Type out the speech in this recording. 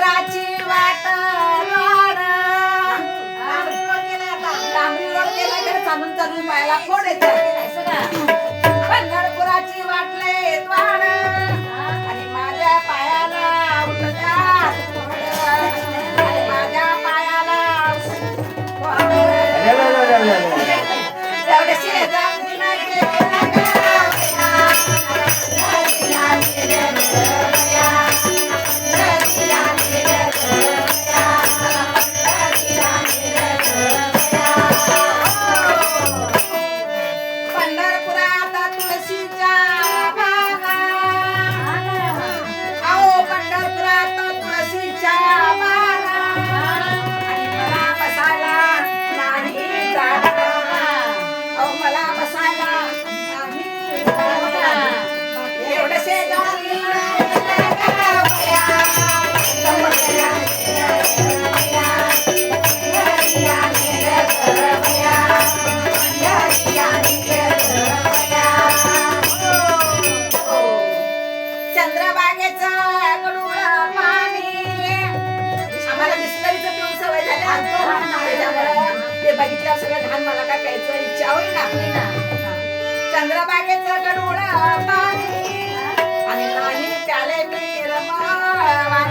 मोराची वाट तर चालून चालून पायाला फोड येते. पंढरपुराची वाटले वाड आणि माझ्या पायाला माझ्या पायाला बघितल्यावर सगळं घाण मला काय प्यायचं इच्छा होईल ना? चंद्रबागेचं गडूळ पाणी. आणि नाही मी रमवाणी